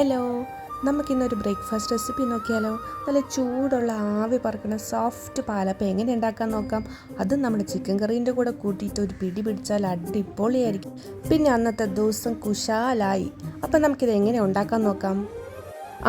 Hello നമുക്കിന്നൊരു breakfast recipe നോക്കിയാലോ? നല്ല ചൂടുള്ള ആവി പറക്കുന്ന സോഫ്റ്റ് പാലപ്പം എങ്ങനെ ഉണ്ടാക്കാൻ നോക്കാം? അത് നമ്മുടെ ചിക്കൻ കറീന്റെ കൂടെ കൂട്ടിയിട്ട് ഒരു പിടി പിടിച്ചാൽ അടിപൊളിയായിരിക്കും. പിന്നെ അന്നത്തെ ദിവസം കുശാലായി. അപ്പം നമുക്കിത് എങ്ങനെ ഉണ്ടാക്കാൻ നോക്കാം?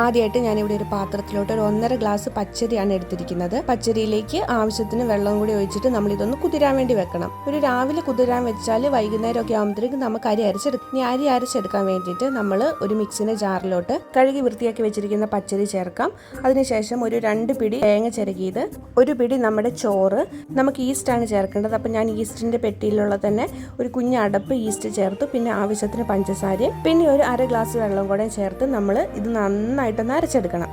ആദ്യമായിട്ട് ഞാനിവിടെ ഒരു പാത്രത്തിലോട്ട് ഒരു ഒന്നര ഗ്ലാസ് പച്ചരിയാണ് എടുത്തിരിക്കുന്നത്. പച്ചരിയിലേക്ക് ആവശ്യത്തിന് വെള്ളം കൂടി ഒഴിച്ചിട്ട് നമ്മൾ ഇതൊന്ന് കുതിരാൻ വേണ്ടി വെക്കണം. ഒരു രാവിലെ കുതിരാൻ വെച്ചാൽ വൈകുന്നേരം ഒക്കെ ആകുമ്പോഴത്തേക്കും നമുക്ക് അരി അരച്ചെടുക്കും ഇനി അരി അരച്ചെടുക്കാൻ വേണ്ടിയിട്ട് നമ്മൾ ഒരു മിക്സിന്റെ ജാറിലോട്ട് കഴുകി വൃത്തിയാക്കി വെച്ചിരിക്കുന്ന പച്ചരി ചേർക്കാം. അതിനുശേഷം ഒരു രണ്ട് പിടി തേങ്ങ ചിരകിയത് ഒരു പിടി നമ്മുടെ ചോറ്. നമുക്ക് ഈസ്റ്റാണ് ചേർക്കേണ്ടത്. അപ്പം ഞാൻ ഈസ്റ്റിന്റെ പെട്ടിയിലുള്ള തന്നെ ഒരു കുഞ്ഞ് അടപ്പ് ഈസ്റ്റ് ചേർത്തു. പിന്നെ ആവശ്യത്തിന് പഞ്ചസാരയും പിന്നെ ഒരു അര ഗ്ലാസ് വെള്ളം കൂടെ ചേർത്ത് നമ്മൾ ഇത് നന്നായിട്ടൊന്ന് അരച്ചെടുക്കണം.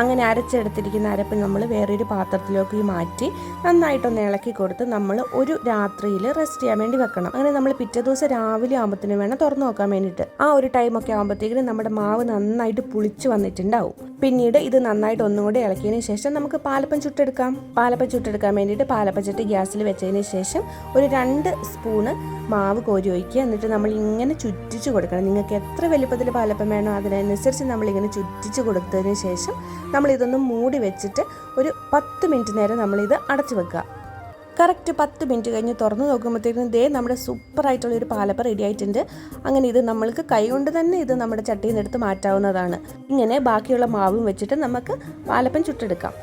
അങ്ങനെ അരച്ചെടുത്തിരിക്കുന്ന അരപ്പ് നമ്മൾ വേറൊരു പാത്രത്തിലേക്ക് മാറ്റി നന്നായിട്ടൊന്ന് ഇളക്കി കൊടുത്ത് നമ്മൾ ഒരു രാത്രിയിൽ റെസ്റ്റ് ചെയ്യാൻ വേണ്ടി വെക്കണം. അങ്ങനെ നമ്മൾ പിറ്റേ ദിവസം രാവിലെ ആകുമ്പോഴത്തേനും വേണം തുറന്നു നോക്കാൻ വേണ്ടിയിട്ട്. ആ ഒരു ടൈമൊക്കെ ആകുമ്പോഴത്തേക്കിനും നമ്മുടെ മാവ് നന്നായിട്ട് പുളിച്ച് വന്നിട്ടുണ്ടാവും. പിന്നീട് ഇത് നന്നായിട്ട് ഒന്നും കൂടി ഇളക്കിയതിന് ശേഷം നമുക്ക് പാലപ്പം ചുട്ടെടുക്കാം. പാലപ്പം ചുട്ടെടുക്കാൻ വേണ്ടിയിട്ട് പാലപ്പം ഗ്യാസിൽ വെച്ചതിന് ശേഷം ഒരു രണ്ട് സ്പൂണ് മാവ് കോരി ഒഴിക്കുക. എന്നിട്ട് നമ്മൾ ഇങ്ങനെ ചുറ്റിച്ച് കൊടുക്കണം. നിങ്ങൾക്ക് എത്ര വലുപ്പത്തിൽ പാലപ്പം വേണോ അതിനനുസരിച്ച് നമ്മളിങ്ങനെ ചുറ്റിച്ച് കൊടുത്തതിന് ശേഷം നമ്മളിതൊന്ന് മൂടി വെച്ചിട്ട് ഒരു പത്ത് മിനിറ്റ് നേരം നമ്മളിത് അടച്ചു വെക്കുക. കറക്റ്റ് പത്ത് മിനിറ്റ് കഴിഞ്ഞ് തുറന്ന് നോക്കുമ്പോഴത്തേക്കും ദേ നമ്മുടെ സൂപ്പറായിട്ടുള്ള ഒരു പാലപ്പ റെഡി ആയിട്ടുണ്ട്. അങ്ങനെ ഇത് നമ്മൾക്ക് കൈകൊണ്ട് തന്നെ ഇത് നമ്മുടെ ചട്ടിയിൽ നിന്ന് എടുത്ത് മാറ്റാവുന്നതാണ്. ഇങ്ങനെ ബാക്കിയുള്ള മാവും വെച്ചിട്ട് നമുക്ക് പാലപ്പം ചുട്ടെടുക്കാം.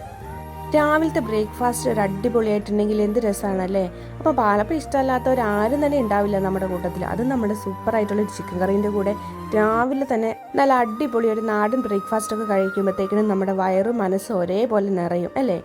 രാവിലത്തെ ബ്രേക്ക്ഫാസ്റ്റ് ഒരു അടിപൊളിയായിട്ടുണ്ടെങ്കിൽ എന്ത് രസമാണല്ലേ അപ്പോൾ പാലപ്പം ഇഷ്ടമല്ലാത്തവർ ആരും തന്നെ ഉണ്ടാവില്ല നമ്മുടെ കൂട്ടത്തിൽ അത് നമ്മുടെ സൂപ്പറായിട്ടുള്ള ഒരു ചിക്കൻ കറീന്റെ കൂടെ. രാവിലെ തന്നെ നല്ല അടിപൊളി ഒരു നാടൻ ബ്രേക്ക്ഫാസ്റ്റ് ഒക്കെ കഴിക്കുമ്പോഴത്തേക്കിനും നമ്മുടെ വയറും മനസ്സും ഒരേപോലെ നിറയും അല്ലേ?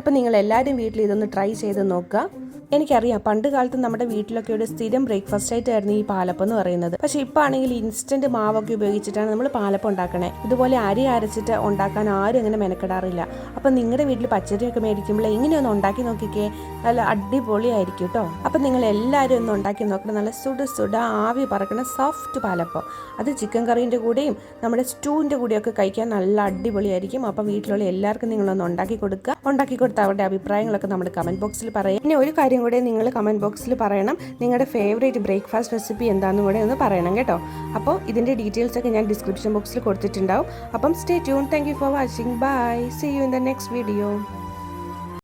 അപ്പം നിങ്ങൾ എല്ലാവരും വീട്ടിൽ ഇതൊന്ന് ട്രൈ ചെയ്ത് നോക്കുക. എനിക്കറിയാം പണ്ട് കാലത്ത് നമ്മുടെ വീട്ടിലൊക്കെ ഒരു സ്ഥിരം ബ്രേക്ക്ഫാസ്റ്റ് ആയിട്ടായിരുന്നു ഈ പാലപ്പം എന്ന് പറയുന്നത്. പക്ഷെ ഇപ്പോൾ ആണെങ്കിൽ ഇൻസ്റ്റന്റ് മാവൊക്കെ ഉപയോഗിച്ചിട്ടാണ് നമ്മൾ പാലപ്പം ഉണ്ടാക്കണേ. ഇതുപോലെ അരി അരച്ചിട്ട് ഉണ്ടാക്കാൻ ആരും അങ്ങനെ മെനക്കെടാറില്ല. അപ്പം നിങ്ങളുടെ വീട്ടിൽ പച്ചരിയൊക്കെ മേടിക്കുമ്പോൾ ഇങ്ങനെയൊന്ന് ഉണ്ടാക്കി നോക്കിക്കേ? നല്ല അടിപൊളിയായിരിക്കും കേട്ടോ. അപ്പം നിങ്ങൾ എല്ലാവരും ഒന്ന് ഉണ്ടാക്കി നോക്കണം. നല്ല സുട സുട ആവി പറക്കണ സോഫ്റ്റ് പാലപ്പം. അത് ചിക്കൻ കറീന്റെ കൂടെയും നമ്മുടെ സ്റ്റൂവിന്റെ കൂടെയൊക്കെ കഴിക്കാൻ നല്ല അടിപൊളിയായിരിക്കും. അപ്പം വീട്ടിലുള്ള എല്ലാവർക്കും നിങ്ങളൊന്ന് ഉണ്ടാക്കി കൊടുക്കുക. ഉണ്ടാക്കി കൊടുത്ത അവരുടെ അഭിപ്രായങ്ങളൊക്കെ നമ്മൾ കമന്റ് ബോക്സിൽ പറയാം ഇനി ഒരു കാര്യം കൂടെ നിങ്ങൾ കമന്റ് ബോക്സിൽ പറയണം. നിങ്ങളുടെ ഫേവറേറ്റ് ബ്രേക്ക്ഫാസ്റ്റ് റെസിപ്പി എന്താണെന്നും കൂടെ ഒന്ന് പറയണം കേട്ടോ. അപ്പോൾ ഇതിന്റെ ഡീറ്റെയിൽസ് ഒക്കെ ഞാൻ ഡിസ്ക്രിപ്ഷൻ ബോക്സിൽ കൊടുത്തിട്ടുണ്ടാവും. അപ്പം stay tune thank you for watching bye see you in the next video